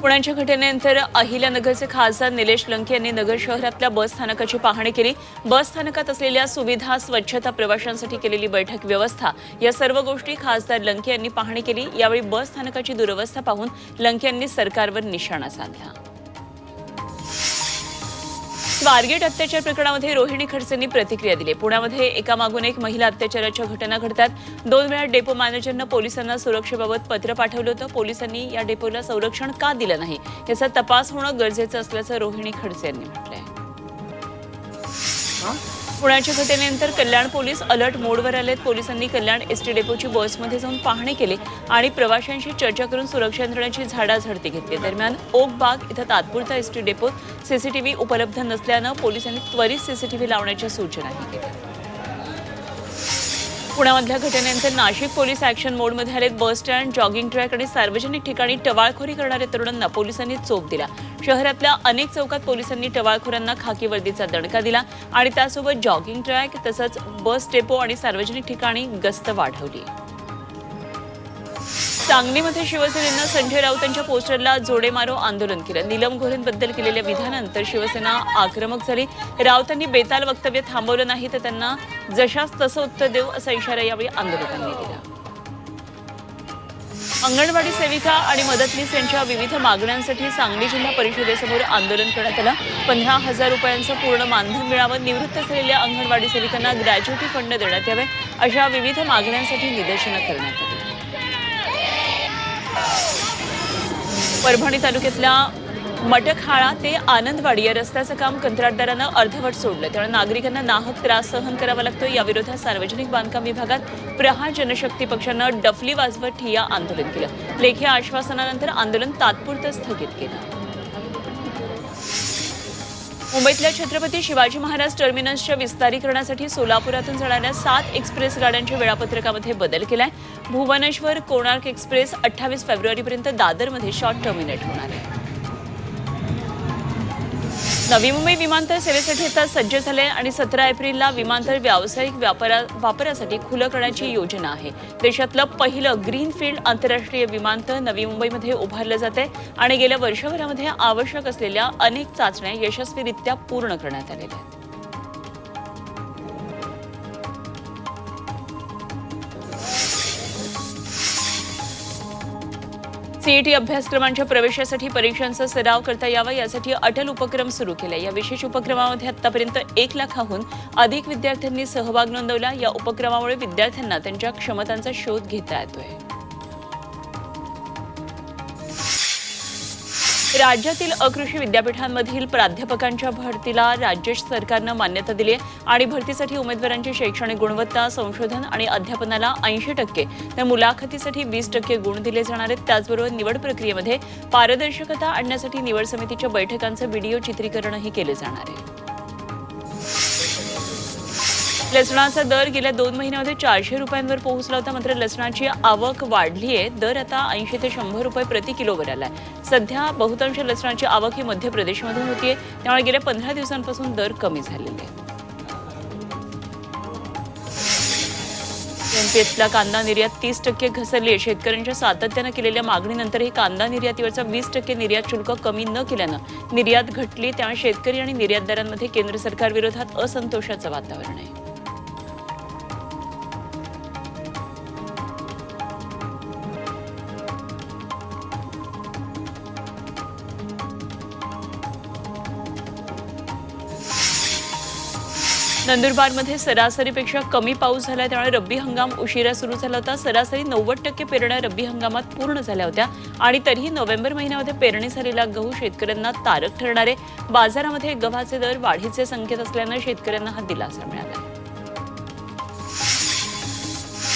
पुण्याच्या घटनेनंतर अहिल्यानगरचे खासदार निलेश लंके यांनी नगर शहरातल्या बस स्थानकाची पाहणी केली. बस स्थानकात असलेल्या सुविधा स्वच्छता प्रवाशांसाठी केलेली बैठक व्यवस्था या सर्व गोष्टी खासदार लंके यांनी पाहणी केली. यावेळी बस स्थानकाची दुरवस्था पाहून लंके यांनी सरकारवर निशाणा साधला. स्वारगेट अत्याचार प्रकरणामध्ये रोहिणी खडसेंनी प्रतिक्रिया दिली. पुण्यामध्ये एकामागून एक महिला अत्याचाराच्या घटना घडतात. दोन वेळा डेपो मॅनेजरनं पोलिसांना सुरक्षेबाबत पत्र पाठवलं होतं. पोलिसांनी या डेपोला संरक्षण का दिलं नाही? याचा तपास होणं गरजेचं असल्याचं रोहिणी खडसे यांनी म्हटलंय. पुण्याच्या घटनेनंतर कल्याण पोलीस अलर्ट मोडवर आलेत. पोलिसांनी कल्याण एसटी डेपोची बसमध्ये जाऊन पाहणी केली आणि प्रवाशांशी चर्चा करून सुरक्षा यंत्रणेची झाडाझडती घेतली. दरम्यान ओक बाग इथं तात्पुरता एसटी डेपोत सीसीटीव्ही उपलब्ध नसल्यानं पोलिसांनी त्वरित सीसीटीव्ही लावण्याच्या सूचनाही केल्या. पुण्यामधल्या घटनेनंतर नाशिक पोलीस ऍक्शन मोडमध्ये आलेत बस स्टँड जॉगिंग ट्रॅक आणि सार्वजनिक ठिकाणी टवाळखोरी करणाऱ्या तरुणांना पोलिसांनी चोप दिला. शहरातल्या अनेक चौकात पोलिसांनी टवाळखोरांना खाकी वर्दीचा दणका दिला आणि त्यासोबत जॉगिंग ट्रॅक तसंच बस डेपो आणि सार्वजनिक ठिकाणी गस्त वाढवली. सांगलीमध्ये शिवसेनेनं संजय राऊत यांच्या पोस्टरला जोडे मारो आंदोलन केलं. नीलम गोऱ्हेंबद्दल केलेल्या विधानानंतर शिवसेना आक्रमक झाली. राऊतांनी बेताल वक्तव्य थांबवलं नाही तर त्यांना जशास तसं उत्तर देऊ असा इशारा यावेळी आंदोलकांनी दिला. अंगणवाडी सेविका आणि मदतनीस यांच्या विविध मागण्यांसाठी सांगली जिल्हा परिषदेसमोर आंदोलन करण्यात आलं. पंधरा हजार रुपयांचं पूर्ण मानधन मिळावं निवृत्त झालेल्या अंगणवाडी सेविकांना ग्रॅज्युटी फंड देण्यात यावे अशा विविध मागण्यांसाठी निदर्शनं करण्यात आली. परभणी तालुक्यातल्या मटकहाळा ते आनंदवाडी या रस्त्याचं काम कंत्राटदारानं अर्धवट सोडलं. त्यामुळे नागरिकांना नाहक त्रास सहन करावा लागतो याविरोधात सार्वजनिक बांधकाम विभागात प्रहार जनशक्ती पक्षानं डफली वाजवत ठिया आंदोलन केलं. लेखी आश्वासनानंतर आंदोलन तात्पुरतं स्थगित केलं. मुंबईतल्या छत्रपती शिवाजी महाराज टर्मिनसच्या विस्तारीकरणासाठी सोलापुरातून जाणाऱ्या सात एक्सप्रेस गाड्यांच्या वेळापत्रकामध्ये बदल केलाय. भुवनेश्वर कोणार्क एक्सप्रेस अठ्ठावीस फेब्रुवारीपर्यंत दादरमध्ये शॉर्ट टर्मिनेट होणार आहे. नवी मुंबई विमानतळ सेवेसाठी आता सज्ज झाले आणि सतरा एप्रिलला विमानतळ व्यावसायिक व्यापारा वापरासाठी खुलं करण्याची योजना आहे. देशातलं पहिलं ग्रीनफील्ड आंतरराष्ट्रीय विमानतळ नवी मुंबईमध्ये उभारलं जाते आणि गेल्या वर्षभरामध्ये आवश्यक असलेल्या अनेक चाचण्या यशस्वीरित्या पूर्ण करण्यात आलेल्या आहेत. सीईटी अभ्यासक्रमांच्या प्रवेशासाठी परीक्षांचा सराव करता यावा यासाठी अटल उपक्रम सुरू केला. या विशेष उपक्रमामध्ये आतापर्यंत एक लाखाहून अधिक विद्यार्थ्यांनी सहभाग नोंदवला. या उपक्रमामुळे विद्यार्थ्यांना त्यांच्या क्षमतांचा शोध घेता येतोय. राज्यातील अकृषी विद्यापीठांमधील प्राध्यापकांच्या भरतीला राज्य सरकारनं मान्यता दिली आहे आणि भरतीसाठी उमेदवारांची शैक्षणिक गुणवत्ता संशोधन आणि अध्यापनाला ऐंशी टक्के तर मुलाखतीसाठी वीस टक्के गुण दिले जाणार आहेत. त्याचबरोबर निवड प्रक्रियेमध्ये पारदर्शकता आणण्यासाठी निवड समितीच्या बैठकांचं व्हिडिओ चित्रीकरणही केले जाणार आहे. लसणाचा दर गेल्या दोन महिन्यामध्ये चारशे रुपयांवर पोहोचला होता. मात्र लसणाची आवक वाढली आहे. दर आता ऐंशी ते शंभर रुपये प्रति किलोवर आलाय. सध्या बहुतांश लसणाची आवक ही मध्य प्रदेशमधून होतीये. त्यामुळे गेल्या पंधरा दिवसांपासून दर कमी झालेले आहे एमपीएसला कांदा निर्यात तीस टक्के घसरली आहे. शेतकऱ्यांच्या सातत्यानं केलेल्या मागणीनंतरही कांदा निर्यातीवरचा वीस टक्के निर्यात शुल्क कमी न केल्यानं निर्यात घटली. त्यामुळे शेतकरी आणि निर्यातदारांमध्ये केंद्र सरकारविरोधात असंतोषाचं वातावरण आहे. नंदुरबारमध्ये सरासरीपेक्षा कमी पाऊस झाला त्यामुळे रब्बी हंगाम उशिरा सुरू झाला होता. सरासरी नव्वद टक्के पेरण्या रब्बी हंगामात पूर्ण झाल्या होत्या. आणि तरीही नोव्हेंबर महिन्यामध्ये पेरणी झालेला गहू शेतकऱ्यांना तारक ठरणारे बाजारामध्ये गव्हाचे दर वाढीचे संकेत असल्यानं शेतकऱ्यांना हा दिलासा मिळाला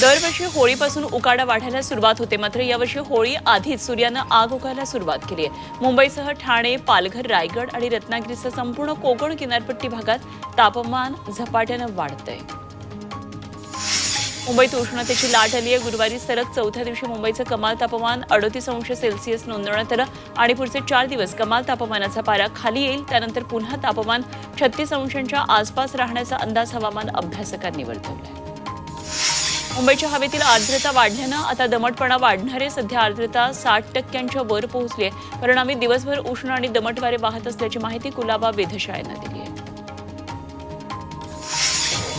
दरवर्षी होळीपासून उकाडा वाढायला सुरुवात होते. मात्र यावर्षी होळी आधीच सूर्यानं आग उकायला सुरुवात केली आहे. मुंबईसह ठाणे पालघर रायगड आणि रत्नागिरीसह संपूर्ण कोकण किनारपट्टी भागात तापमान झपाट्यानं वाढतंय. मुंबईत उष्णतेची लाट आली आहे. गुरुवारी सलग चौथ्या दिवशी मुंबईचं कमाल तापमान अडतीस अंश सेल्सिअस नोंदवण्यात आलं आणि पुढचे चार दिवस कमाल तापमानाचा पारा खाली येईल. त्यानंतर पुन्हा तापमान छत्तीस अंशांच्या आसपास राहण्याचा अंदाज हवामान अभ्यासकांनी वर्तवलाय. मुंबईच्या हवेतील आर्द्रता वाढल्यानं आता दमटपणा वाढणारे सध्या आर्द्रता साठ टक्क्यांच्या वर पोहोचली आहे. परिणामी दिवसभर उष्ण आणि दमट वारे वाहत असल्याची माहिती कुलाबा वेधशाळेनं दिली आहे.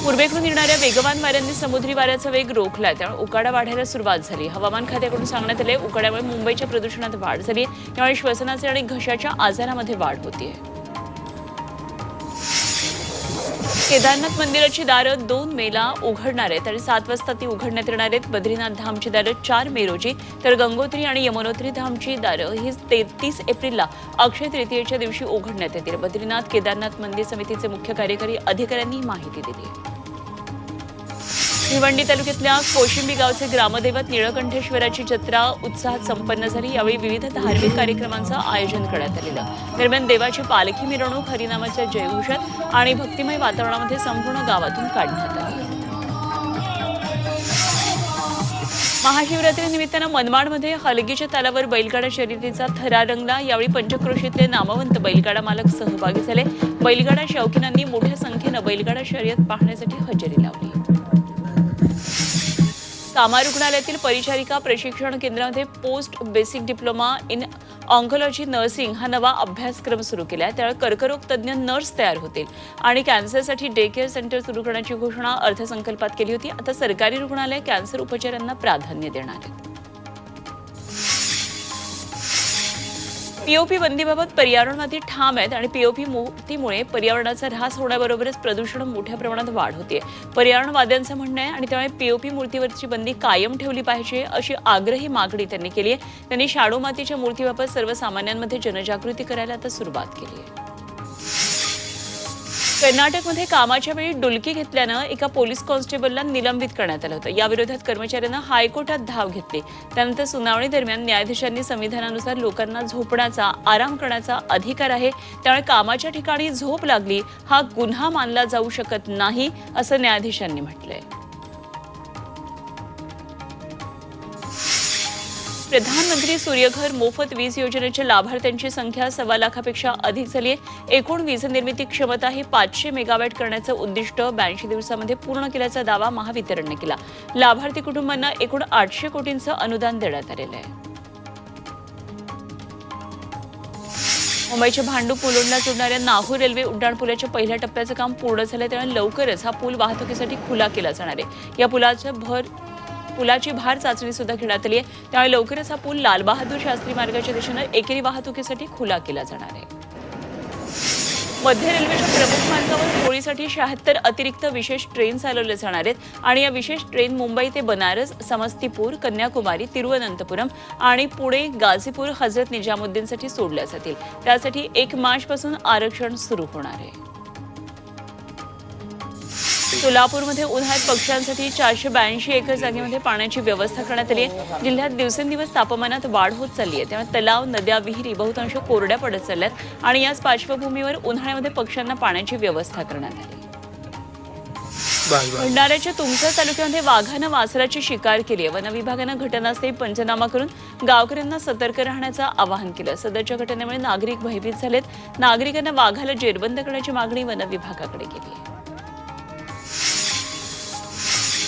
पूर्वेकडून येणाऱ्या वेगवान वाऱ्यांनी समुद्री वाऱ्याचा वेग रोखला त्यामुळे उकाडा वाढायला सुरुवात झाली हवामान खात्याकडून सांगण्यात आले उकाड्यामुळे मुंबईच्या प्रदूषणात वाढ झाली त्यामुळे श्वसनाचे आणि घशाच्या आजारामध्ये वाढ होतीये. केदारनाथ मंदिराची दारं दोन मेला उघडणार आहेत आणि सात वाजता ती उघडण्यात येणार आहेत. बद्रीनाथ धामची दारं चार मे रोजी तर गंगोत्री आणि यमुनोत्री धामची दारं ही तेहतीस एप्रिलला अक्षय तृतीयेच्या दिवशी उघडण्यात येतील. बद्रीनाथ केदारनाथ मंदिर समितीचे मुख्य कार्यकारी अधिकाऱ्यांनी ही माहिती दिली. आहे भिवंडी तालुक्यातल्या कोशिंबी गावचे ग्रामदैवत निळकंठेश्वराची जत्रा उत्साहात संपन्न झाली. यावेळी विविध धार्मिक कार्यक्रमांचं आयोजन करण्यात आलेलं. दरम्यान देवाची पालखी मिरवणूक हरिनामाच्या जयघोषात आणि भक्तिमय वातावरणामध्ये संपूर्ण गावातून काढण्यात आली. महाशिवरात्री निमित्तानं मनमाडमध्ये हलगीच्या तालावर बैलगाडा शर्यतीचा थरा रंगला. यावेळी पंचक्रोशीतले नामवंत बैलगाडा मालक सहभागी झाले. बैलगाडा शौकीनांनी मोठ्या संख्येनं बैलगाडा शर्यत पाहण्यासाठी हजेरी लावली. कामा रुग्णालयातील परिचारिका प्रशिक्षण केंद्रामध्ये post basic diploma in oncology nursing हा नवा अभ्यासक्रम सुरू केला आहे. त्यावेळी कर्करोग तज्ज्ञ नर्स तयार होतील आणि कॅन्सरसाठी डे केअर सेंटर सुरू करण्याची घोषणा अर्थसंकल्पात केली होती. आता सरकारी रुग्णालय कॅन्सर उपचारांना प्राधान्य देणार आहे. पीओपी बंदीबाबत पर्यावरणवादी ठाम आहेत आणि पीओपी मुक्तीमुळे पर्यावरणाचा ऱ्हास होण्याबरोबरच प्रदूषण मोठ्या प्रमाणात वाढ होते पर्यावरणवाद्यांचं म्हणणं आहे आणि त्यामुळे पीओपी मूर्तीवरची बंदी कायम ठेवली पाहिजे अशी आग्रही मागणी त्यांनी केली आहे. त्यांनी शाडू मातीच्या मूर्तीबाबत सर्वसामान्यांमध्ये जनजागृती करायला आता सुरुवात केली आहे. कर्नाटकमध्ये कामाच्या वेळी डुलकी घेतल्यानं एका पोलीस कॉन्स्टेबलला निलंबित करण्यात आलं होतं. याविरोधात कर्मचाऱ्यांना हायकोर्टात धाव घेतली. त्यानंतर सुनावणी दरम्यान न्यायाधीशांनी संविधानानुसार लोकांना झोपण्याचा आराम करण्याचा अधिकार आहे. त्यामुळे कामाच्या ठिकाणी झोप लागली. हा गुन्हा मानला जाऊ शकत नाही असं न्यायाधीशांनी म्हटलंय. प्रधानमंत्री सूर्यघर मोफत वीज योजनेच्या लाभार्थ्यांची संख्या सव्वा लाखापेक्षा अधिक झाली आहे. एकूण वीज निर्मिती क्षमता ही पाचशे मेगावॅट करण्याचं उद्दिष्ट ब्याऐंशी दिवसामध्ये पूर्ण केल्याचा दावा महावितरणने केला. लाभार्थी कुटुंबांना एकूण आठशे कोटींचं अनुदान देण्यात आलेलं आहे. मुंबईच्या भांडू पुलोडला जोडणाऱ्या नाहू रेल्वे उड्डाणपुलाच्या पहिल्या टप्प्याचं काम पूर्ण झालं त्यामुळे लवकरच हा पूल वाहतुकीसाठी खुला केला जाणार आहे. या पुलाच्या भर पुलाची भार चाचणी सुद्धा घेण्यात आली आहे. त्यामुळे लवकरच हा पूल लालबहादूर शास्त्री मार्गाच्या दिशेनं एकेरी वाहतुकीसाठी खुला केला जाणार आहे. मध्य रेल्वेच्या प्रमुख मार्गावर होळीसाठी शहात्तर अतिरिक्त विशेष ट्रेन चालवल्या जाणार आहेत. आणि या विशेष ट्रेन मुंबई ते बनारस समस्तीपूर कन्याकुमारी तिरुवनंतपुरम आणि पुणे गाझीपूर हजरत निजामुद्दीनसाठी सोडल्या जातील. त्यासाठी एक मार्चपासून आरक्षण सुरू होणार आहे. सोलापूरमध्ये उन्हाळ्यात पक्ष्यांसाठी चारशे ब्याऐंशी एकर जागेमध्ये पाण्याची व्यवस्था करण्यात आली आहे. जिल्ह्यात दिवसेंदिवस तापमानात वाढ होत चालली आहे. त्यामुळे तलाव नद्या विहिरी बहुतांश कोरड्या पडत चालल्यात आणि याच पार्श्वभूमीवर उन्हाळ्यामध्ये पक्ष्यांना पाण्याची व्यवस्था करण्यात आली भंडाऱ्याच्या तुमसर तालुक्यामध्ये वाघानं वासराची शिकार केली आहे. वनविभागानं घटनास्थळी पंचनामा करून गावकऱ्यांना सतर्क राहण्याचं आवाहन केलं सदरच्या घटनेमुळे नागरिक भयभीत झालेत. नागरिकांना वाघाला जेरबंद करण्याची मागणी वनविभागाकडे केली आहे.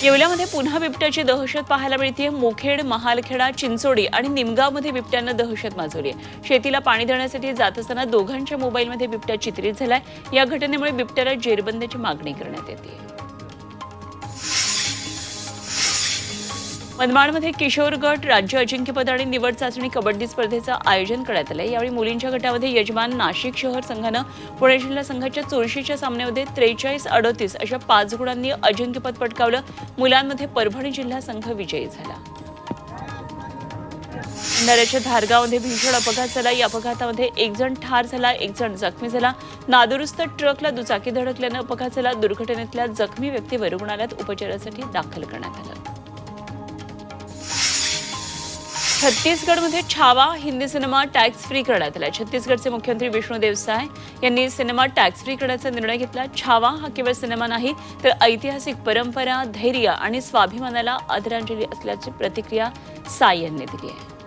येवल्यामध्ये पुन्हा बिबट्याची दहशत पाहायला मिळते मुखेड महालखेडा चिंचोडी आणि निमगावमध्ये बिबट्यानं दहशत माजवली आहे शेतीला पाणी देण्यासाठी जात असताना दोघांच्या मोबाईलमध्ये बिबट्या चित्रित झालाय. या घटनेमुळे बिबट्याला जेरबंदीची मागणी करण्यात येते. मनमाडमध्ये किशोर गट राज्य अजिंक्यपद आणि निवड चाचणी कबड्डी स्पर्धेचं आयोजन करण्यात आलं यावेळी मुलींच्या गटामध्ये यजमान नाशिक शहर संघानं पुणे जिल्हा संघाच्या चुरशीच्या सामन्यामध्ये त्रेचाळीस अडोतीस अशा पाच गुणांनी अजिंक्यपद पटकावलं. मुलांमध्ये परभणी जिल्हा संघ विजयी झाला. भंडाऱ्याच्या धारगावमध्ये भीषण अपघात झाला. या अपघातामध्ये एक जण ठार झाला एक जण जखमी झाला. नादुरुस्त ट्रकला दुचाकी धडकल्यानं अपघात झाला. दुर्घटनेतल्या जखमी व्यक्तीवर रुग्णालयात उपचारासाठी दाखल करण्यात आलं. छत्तीसगडमध्ये Chhaava Hindi cinema tax free करण्यात आला. छत्तीसगडचे मुख्यमंत्री विष्णू देवसाय यांनी सिनेमा टॅक्स फ्री करण्याचा निर्णय घेतला. छावा हा केवळ सिनेमा नाही तर ऐतिहासिक परंपरा धैर्य आणि स्वाभिमानाला आदरांजली असल्याची प्रतिक्रिया साय यांनी दिली आहे.